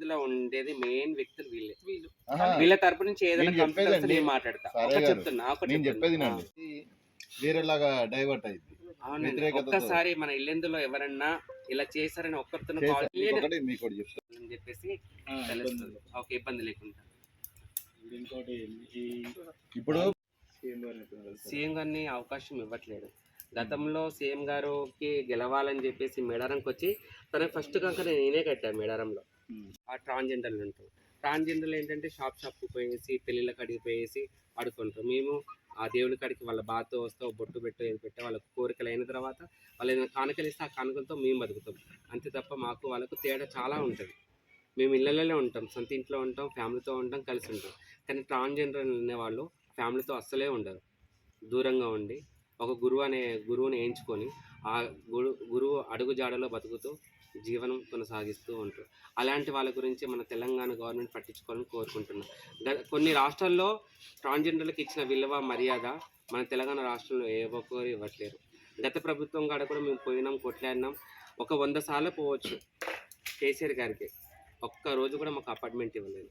ఇందులో ఉండేది మెయిన్ వ్యక్తులు వీళ్ళే. వీళ్ళు. తరపు నుంచి ఏదైనా. నేను మాట్లాడతా. ఒక. చెప్తున్నా చెప్తున్నా. వేరేలాగా డైవర్ట్ అయింది. ఒక్కసారి మన ఇల్లెందులో ఎవరన్నా ఇలా చేశారని ఒక్కరితో అని చెప్పేసి తెలుస్తుంది. ఒక ఇబ్బంది లేకుండా. ఇంకోటి ఈ ఇప్పుడు సీఎం గారిని అవకాశం ఇవ్వట్లేదు. గతంలో సీఎం గారికి గెలవాలని చెప్పేసి మేడారంకి వచ్చి తన ఫస్ట్ కనుక నేనే కట్టాను మేడారంలో. ఆ ట్రాన్జెండర్లు ఉంటాం ట్రాన్జెండర్లు ఏంటంటే షాప్ షాప్కి పోయేసి పెళ్ళిళ్ళ కాడికి పోయేసి ఆడుకుంటాం మేము ఆ దేవుడి కాడికి వాళ్ళ బాతో వస్తావు బొట్టు పెట్టు ఏది పెట్టే వాళ్ళ కోరికలు అయిన తర్వాత వాళ్ళు ఏదైనా కానుకలు ఇస్తే ఆ కానుకలతో మేము బతుకుతాం. అంతే తప్ప మాకు వాళ్ళకు తేడా చాలా ఉంటుంది. మేము ఇళ్ళలోనే ఉంటాం సొంత ఇంట్లో ఉంటాం ఫ్యామిలీతో ఉంటాం కలిసి ఉంటాం. కానీ ట్రాన్జెండర్ అనేవాళ్ళు ఫ్యామిలీతో అస్సలే ఉండరు. దూరంగా ఉండి ఒక గురువు అనే గురువుని ఎంచుకొని ఆ గురు గురువు అడుగు జాడలో బతుకుతూ జీవనం కొనసాగిస్తూ ఉంటారు అలాంటి వాళ్ళ గురించి మన తెలంగాణ గవర్నమెంట్ పట్టించుకోవాలని కోరుకుంటున్నాం. కొన్ని రాష్ట్రాల్లో ట్రాన్స్జెండర్లకు ఇచ్చిన విలువ మర్యాద మన తెలంగాణ రాష్ట్రంలో ఏ ఒక్కరు ఇవ్వట్లేరు. గత ప్రభుత్వం కాడ కూడా మేము పోయినాం కొట్లాడినాం. ఒక వంద సార్లు పోవచ్చు కేసీఆర్ గారికి. ఒక్క రోజు కూడా మాకు అపార్ట్మెంట్ ఇవ్వలేదు.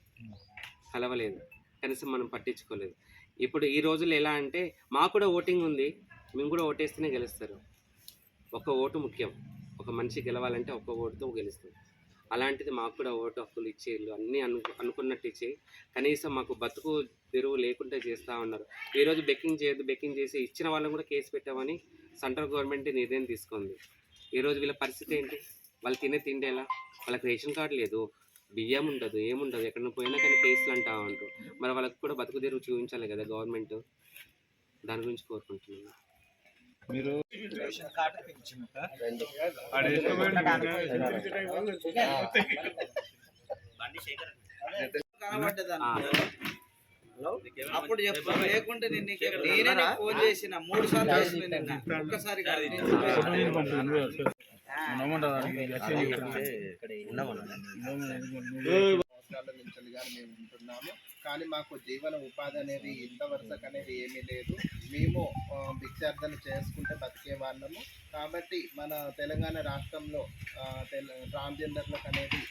కలవలేదు. కనీసం మనం పట్టించుకోలేదు. ఇప్పుడు ఈ రోజుల్లో ఎలా అంటే మాకు కూడా ఓటింగ్ ఉంది. మేము కూడా ఓటేస్తేనే గెలుస్తారు. ఒక ఓటు ముఖ్యం. ఒక మనిషి గెలవాలంటే ఒక ఓటుతో గెలుస్తాం. అలాంటిది మాకు కూడా ఓటు హక్కులు ఇచ్చేళ్ళు అన్నీ అను అనుకున్నట్టు ఇచ్చేయి. కనీసం మాకు బతుకు తెరువు లేకుండా చేస్తూ ఉన్నారు. ఈరోజు బెక్కింగ్ చేయొద్దు బెక్కింగ్ చేసి ఇచ్చిన వాళ్ళని కూడా కేసు పెట్టామని సెంట్రల్ గవర్నమెంట్ నిర్ణయం తీసుకుంది. ఈరోజు వీళ్ళ పరిస్థితి ఏంటి? వాళ్ళు తినే తిండి ఎలా? వాళ్ళకి రేషన్ కార్డు లేదు. బియ్యం ఉండదు ఏముండదు. ఎక్కడ పోయినా కానీ కేసులు అంటా ఉంటారు. మరి వాళ్ళకి కూడా బతుకు తెరువు చూపించాలి కదా గవర్నమెంట్? దాని గురించి కోరుకుంటున్నాను. మీరు అప్పుడు చెప్పు లేకుంటే నేను నేనే నీకు ఫోన్ చేసిన మూడు సార్లు చేసిన నిన్న. ఒక్కసారి కాదు, నేను మేము ఉంటున్నాము. కానీ మాకు జీవన ఉపాధి అనేది ఇంతవరకు అనేది ఏమీ లేదు. మేము భిక్షార్థన చేసుకుంటే బతికే వాళ్ళము. కాబట్టి మన తెలంగాణ రాష్ట్రంలో ట్రాన్స్జెండర్లకు అనేది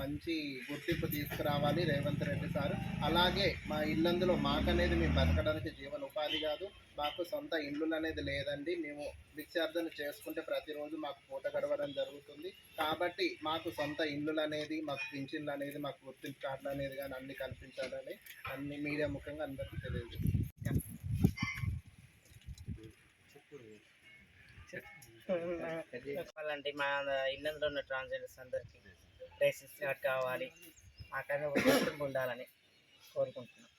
మంచి గుర్తింపు తీసుకురావాలి రేవంత్ రెడ్డి సార్. అలాగే మా ఇల్లందులో మాకనేది మేము బతకడానికి జీవన ఉపాధి కాదు. మాకు సొంత ఇల్లులు అనేది లేదండి. మేము భిక్షార్థన చేసుకుంటే ప్రతిరోజు మాకు పూట గడవడం జరుగుతుంది. కాబట్టి మాకు సొంత ఇల్లులు అనేది మాకు పింఛన్లు అనేది మాకు గుర్తింపు కార్డులు అనేది కానీ అన్ని కల్పించాలని అన్ని మీడియా ముఖంగా అందరికీ తెలియదు చెప్పాలంటే మా ఇల్లందులో ఉన్న ట్రాన్స్జెండర్స్ అందరికీ రేసిస్ కార్డ్ కావాలి మాకైనా ఒక గుర్తింపు ఉండాలని కోరుకుంటున్నాం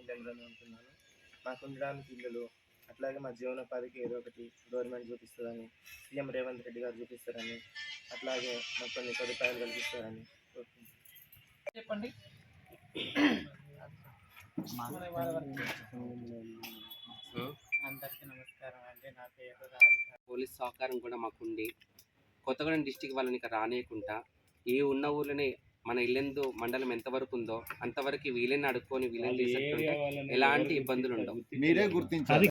ఇళ్ళలోనే ఉంటున్నాను మాకు ఉండడానికి ఇల్లులు అట్లాగే మా జీవనోపాధికి ఏదో ఒకటి గవర్నమెంట్ చూపిస్తుందని సీఎం రేవంత్ రెడ్డి గారు చూపిస్తారని అట్లాగే మాకు కొన్ని సదుపాయాలు కల్పిస్తారని కోరుకుంటున్నాను. చెప్పండి. అందరికీ నమస్కారం అండి. నా పేరు రాధిక. పోలీస్ సహకారం కూడా మాకుండి కొత్తగూడెం డిస్టిక్ వాళ్ళని ఇక్కడ రానియకుండా ఈ ఉన్న ఊర్లోనే మన ఇల్లెందు మండలం ఎంతవరకు ఉందో అంతవరకు వీళ్ళని అడుక్కొని వీళ్ళని తీసుకుంటే ఎలాంటి ఇబ్బందులు ఉండవు. మీరే గుర్తించాలి?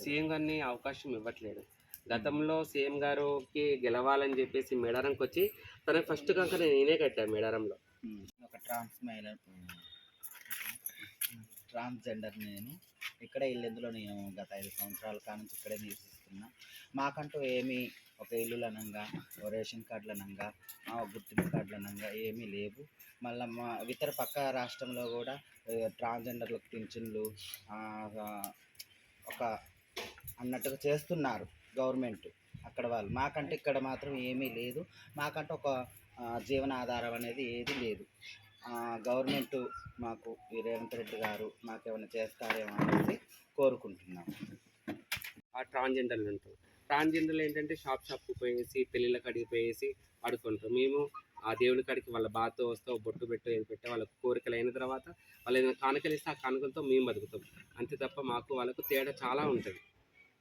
సీఎం గారిని అవకాశం ఇవ్వట్లేదు. గతంలో సీఎం గారికి గెలవాలని చెప్పేసి మేడారంకి వచ్చి తన ఫస్ట్ కనుక నేనే కట్టాను మేడారంలో. ఒక ట్రాన్స్ మహిళ ట్రాన్స్జెండర్ నేను. ఇక్కడే ఇల్లెందులో నేను గత ఐదు సంవత్సరాల కానుంచి ఇక్కడే నివసిస్తున్నా. మాకంటూ ఏమీ ఒక ఇల్లులనంగా ఓ రేషన్ కార్డులనంగా ఆ, గుర్తింపు కార్డులనంగా ఏమీ లేవు. మళ్ళీ మా ఇతర పక్క రాష్ట్రంలో కూడా ఏ, ట్రాన్స్జెండర్లకు పింఛన్లు ఒక అన్నట్టుగా చేస్తున్నారు. గవర్నమెంట్ అక్కడ వాళ్ళు. మాకంటే ఇక్కడ మాత్రం ఏమీ లేదు. మాకంటే ఒక జీవనాధారం అనేది ఏది లేదు. గవర్నమెంట్ మాకు ఈ రేవంత్ రెడ్డి గారు మాకేమైనా చేస్తారేమో అనేది కోరుకుంటున్నాం. ఆ ట్రాన్జెండర్లు ఉంటాం ట్రాన్జెండర్లు ఏంటంటే షాప్ షాప్కి పోయేసి పెళ్ళిళ్ళ కాడికి పోయేసి పడుకుంటాం మేము ఆ దేవుడి కాడికి వాళ్ళ బాతో వస్తే బొట్టు పెట్టు ఏది పెట్టే వాళ్ళ కోరికలు అయిన తర్వాత వాళ్ళు ఏదైనా కానుకలు ఇస్తే ఆ కానుకలతో మేము బతుకుతాం. అంతే తప్ప మాకు వాళ్ళకు తేడా చాలా ఉంటుంది.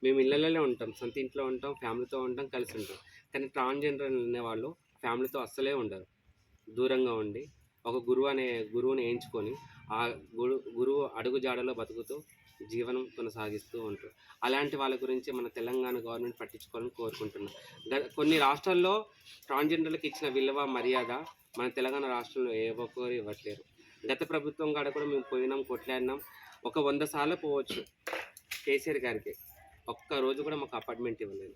మేము ఇళ్ళలోనే ఉంటాం సొంత ఇంట్లో ఉంటాం ఫ్యామిలీతో ఉంటాం కలిసి ఉంటాం. కానీ ట్రాన్స్జెండర్ అనేవాళ్ళు ఫ్యామిలీతో అస్సలే ఉండరు. దూరంగా ఉండి ఒక గురువు అనే గురువుని ఎంచుకొని ఆ గురు గురువు అడుగు జాడలో బతుకుతూ జీవనం కొనసాగిస్తూ ఉంటారు. అలాంటి వాళ్ళ గురించి మన తెలంగాణ గవర్నమెంట్ పట్టించుకోవాలని కోరుకుంటున్నాం. కొన్ని రాష్ట్రాల్లో ట్రాన్స్జెండర్లకు ఇచ్చిన విలువ మర్యాద మన తెలంగాణ రాష్ట్రంలో ఏ ఒక్కరు ఇవ్వట్లేరు. గత ప్రభుత్వం కాడ కూడా మేము పోయినాం కొట్లాడినాం. ఒక వంద సార్లు పోవచ్చు కేసీఆర్ గారికి. ఒక్క రోజు కూడా మాకు అపార్ట్మెంట్ ఇవ్వలేదు.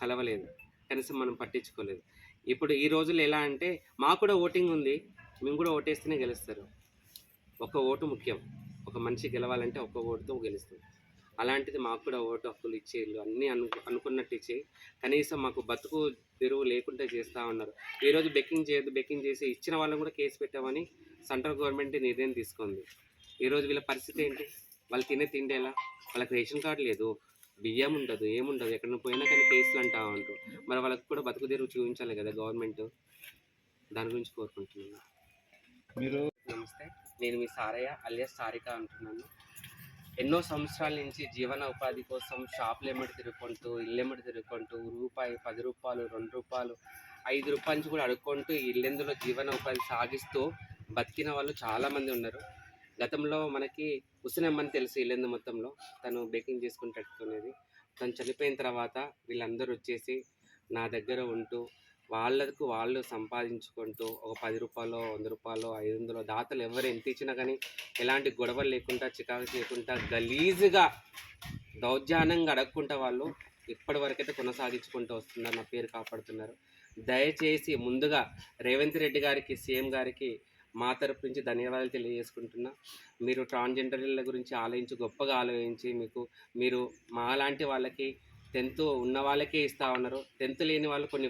కలవలేదు. కనీసం మనం పట్టించుకోలేదు. ఇప్పుడు ఈ రోజుల్లో ఎలా అంటే మాకు కూడా ఓటింగ్ ఉంది. మేము కూడా ఓటేస్తేనే గెలుస్తారు. ఒక ఓటు ముఖ్యం. ఒక మనిషి గెలవాలంటే ఒక్క ఓటుతో గెలుస్తాం. అలాంటిది మాకు కూడా ఓటు హక్కులు ఇచ్చేళ్ళు అన్నీ అను అనుకున్నట్టు ఇచ్చి కనీసం మాకు బతుకు తెరువు లేకుండా చేస్తూ ఉన్నారు. ఈరోజు బెక్కింగ్ చేయొద్దు బెక్కింగ్ చేసి ఇచ్చిన వాళ్ళని కూడా కేసు పెట్టామని సెంట్రల్ గవర్నమెంట్ నిర్ణయం తీసుకుంది. ఈరోజు వీళ్ళ పరిస్థితి ఏంటి? వాళ్ళు తినే తిండి ఎలా? వాళ్ళకి రేషన్ కార్డు లేదు. బియ్యం ఉండదు ఏముండదు. ఎక్కడ పోయినా కానీ కేసులు అంటా ఉంటారు. మరి వాళ్ళకి కూడా బతుకు తెరువు చూపించాలి కదా గవర్నమెంట్. దాని గురించి కోరుకుంటున్నాను. మీరు? నమస్తే. నేను మీ సారయ్య అలియాస్ సారిక అంటున్నాను. ఎన్నో సంవత్సరాల నుంచి జీవన ఉపాధి కోసం షాపులు ఎమ్మడి తిరుగుకుంటూ ఇల్లు ఎమ్మడి తిరుగుకుంటూ రూపాయి పది రూపాయలు రెండు రూపాయలు ఐదు రూపాయల నుంచి కూడా అడుక్కుంటూ ఇల్లెందులో జీవన ఉపాధి సాగిస్తూ బతికిన వాళ్ళు చాలామంది ఉన్నారు. గతంలో మనకి ఉసినమ్మని తెలుసు ఇల్లెందు మొత్తంలో. తను బేకింగ్ చేసుకుని పెట్టుకునేది. తను చనిపోయిన తర్వాత వీళ్ళందరూ వచ్చేసి నా దగ్గర ఉంటూ వాళ్ళకు వాళ్ళు సంపాదించుకుంటూ ఒక పది రూపాయలు వంద రూపాయలు ఐదు వందలు దాతలు ఎవరు ఎంత ఇచ్చినా కానీ ఎలాంటి గొడవలు లేకుండా చికాకు చేయకుండా గలీజుగా దౌర్జానంగా అడగకుండా వాళ్ళు ఇప్పటి వరకైతే కొనసాగించుకుంటూ వస్తున్నారు. నా పేరు కాపాడుతున్నారు. దయచేసి ముందుగా రేవంత్ రెడ్డి గారికి సీఎం గారికి మా తరపు నుంచి ధన్యవాదాలు తెలియజేసుకుంటున్నా. మీరు ట్రాన్స్జెండర్ల గురించి ఆలోచించి గొప్పగా ఆలోచించి మీకు మీరు మాలాంటి వాళ్ళకి టెన్త్ ఉన్న వాళ్ళకే ఇస్తా ఉన్నారు. టెన్త్ లేని వాళ్ళు కొన్ని